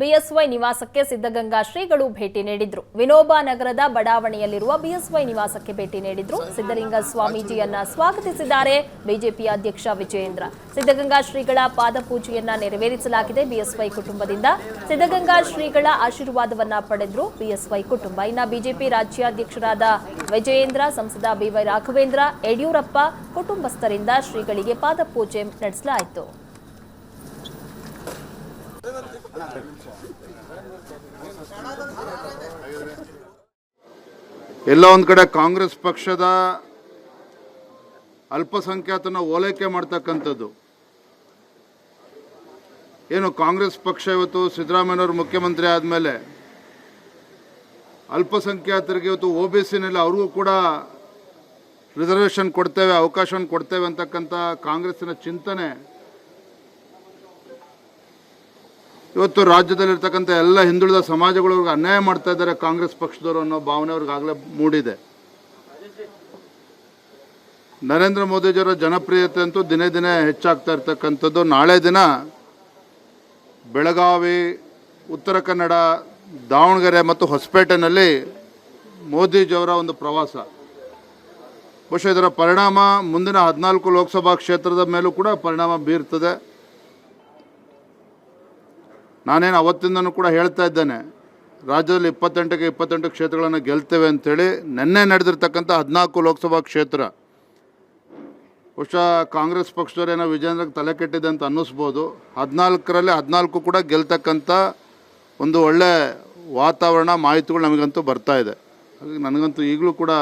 BSY ನಿವಾಸಕ್ಕೆ ಸಿದ್ಧಗಂಗಾ ಶ್ರೀಗಳು ಭೇಟಿ ನೀಡಿದ್ರು. ವಿನೋಬ ನಗರದ ಬಡಾವಣೆಯಲ್ಲಿರುವ ಬಿಎಸ್ವೈ ನಿವಾಸಕ್ಕೆ ಭೇಟಿ ನೀಡಿದ್ರು. ಸಿದ್ದಲಿಂಗ ಸ್ವಾಮೀಜಿಯನ್ನ ಸ್ವಾಗತಿಸಿದ್ದಾರೆ ಬಿಜೆಪಿ ಅಧ್ಯಕ್ಷ ವಿಜಯೇಂದ್ರ. ಸಿದ್ಧಗಂಗಾ ಶ್ರೀಗಳ ಪಾದಪೂಜೆಯನ್ನ ನೆರವೇರಿಸಲಾಗಿದೆ ಬಿಎಸ್ವೈ ಕುಟುಂಬದಿಂದ. ಸಿದ್ಧಗಂಗಾ ಶ್ರೀಗಳ ಆಶೀರ್ವಾದವನ್ನ ಪಡೆದ್ರು ಬಿಎಸ್ವೈ ಕುಟುಂಬ. ಇನ್ನ ಬಿಜೆಪಿ ರಾಜ್ಯಾಧ್ಯಕ್ಷರಾದ ವಿಜಯೇಂದ್ರ, ಸಂಸದ ಬಿವೈ ರಾಘವೇಂದ್ರ, ಯಡಿಯೂರಪ್ಪ ಕುಟುಂಬಸ್ಥರಿಂದ ಶ್ರೀಗಳಿಗೆ ಪಾದಪೂಜೆ ನಡೆಸಲಾಯಿತು. ಎಲ್ಲ ಒಂದು ಕಡೆ ಕಾಂಗ್ರೆಸ್ ಪಕ್ಷದ ಅಲ್ಪಸಂಖ್ಯಾತನ ಓಲೈಕೆ ಮಾಡ್ತಕ್ಕಂಥದ್ದು. ಏನು ಕಾಂಗ್ರೆಸ್ ಪಕ್ಷ ಇವತ್ತು ಸಿದ್ದರಾಮಯ್ಯವರು ಮುಖ್ಯಮಂತ್ರಿ ಆದಮೇಲೆ ಅಲ್ಪಸಂಖ್ಯಾತರಿಗೆ ಇವತ್ತು ಒ ಬಿ ಸಿನಲ್ಲಿ ಅವ್ರಿಗೂ ಕೂಡ ರಿಸರ್ವೇಷನ್ ಕೊಡ್ತೇವೆ, ಅವಕಾಶವನ್ನು ಕೊಡ್ತೇವೆ ಅಂತಕ್ಕಂಥ ಕಾಂಗ್ರೆಸ್ಸಿನ ಚಿಂತನೆ ಇವತ್ತು ರಾಜ್ಯದಲ್ಲಿರ್ತಕ್ಕಂಥ ಎಲ್ಲ ಹಿಂದುಳಿದ ಸಮಾಜಗಳು ಅನ್ಯಾಯ ಮಾಡ್ತಾ ಇದ್ದಾರೆ ಕಾಂಗ್ರೆಸ್ ಪಕ್ಷದವರು ಅನ್ನೋ ಭಾವನೆ ಅವ್ರಿಗಾಗಲೇ ಮೂಡಿದೆ. ನರೇಂದ್ರ ಮೋದಿಜಿಯವರ ಜನಪ್ರಿಯತೆ ಅಂತೂ ದಿನೇ ದಿನೇ ಹೆಚ್ಚಾಗ್ತಾ ಇರ್ತಕ್ಕಂಥದ್ದು. ನಾಳೆ ದಿನ ಬೆಳಗಾವಿ, ಉತ್ತರ ಕನ್ನಡ, ದಾವಣಗೆರೆ ಮತ್ತು ಹೊಸಪೇಟೆನಲ್ಲಿ ಮೋದಿಜಿಯವರ ಒಂದು ಪ್ರವಾಸ. ಬಹುಶಃ ಇದರ ಪರಿಣಾಮ ಮುಂದಿನ ಹದಿನಾಲ್ಕು ಲೋಕಸಭಾ ಕ್ಷೇತ್ರದ ಮೇಲೂ ಕೂಡ ಪರಿಣಾಮ ಬೀರ್ತದೆ. ನಾನೇನು ಅವತ್ತಿಂದನೂ ಕೂಡ ಹೇಳ್ತಾ ಇದ್ದೇನೆ, ರಾಜ್ಯದಲ್ಲಿ ಇಪ್ಪತ್ತೆಂಟಕ್ಕೆ ಇಪ್ಪತ್ತೆಂಟು ಕ್ಷೇತ್ರಗಳನ್ನು ಗೆಲ್ತೇವೆ ಅಂಥೇಳಿ ನಿನ್ನೆ ನಡೆದಿರ್ತಕ್ಕಂಥ ಹದಿನಾಲ್ಕು ಲೋಕಸಭಾ ಕ್ಷೇತ್ರ. ಬಹುಶಃ ಕಾಂಗ್ರೆಸ್ ಪಕ್ಷದವರೇನೋ ವಿಜೇಂದ್ರಕ್ಕೆ ತಲೆ ಕೆಟ್ಟಿದೆ ಅಂತ ಅನ್ನಿಸ್ಬೋದು. ಹದಿನಾಲ್ಕರಲ್ಲಿ ಹದಿನಾಲ್ಕು ಕೂಡ ಗೆಲ್ತಕ್ಕಂಥ ಒಂದು ಒಳ್ಳೆ ವಾತಾವರಣ ಮಾಹಿತಿಗಳು ನಮಗಂತೂ ಬರ್ತಾ ಇದೆ. ಹಾಗಾಗಿ ನನಗಂತೂ ಈಗಲೂ ಕೂಡ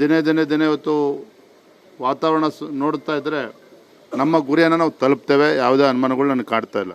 ದಿನೇ ದಿನೇ ದಿನೇ ಇವತ್ತು ವಾತಾವರಣ ನೋಡ್ತಾ ಇದ್ದರೆ ನಮ್ಮ ಗುರಿಯನ್ನು ನಾವು ತಲುಪ್ತೇವೆ, ಯಾವುದೇ ಅನುಮಾನಗಳು ನನಗೆ ಕಾಡ್ತಾ ಇಲ್ಲ.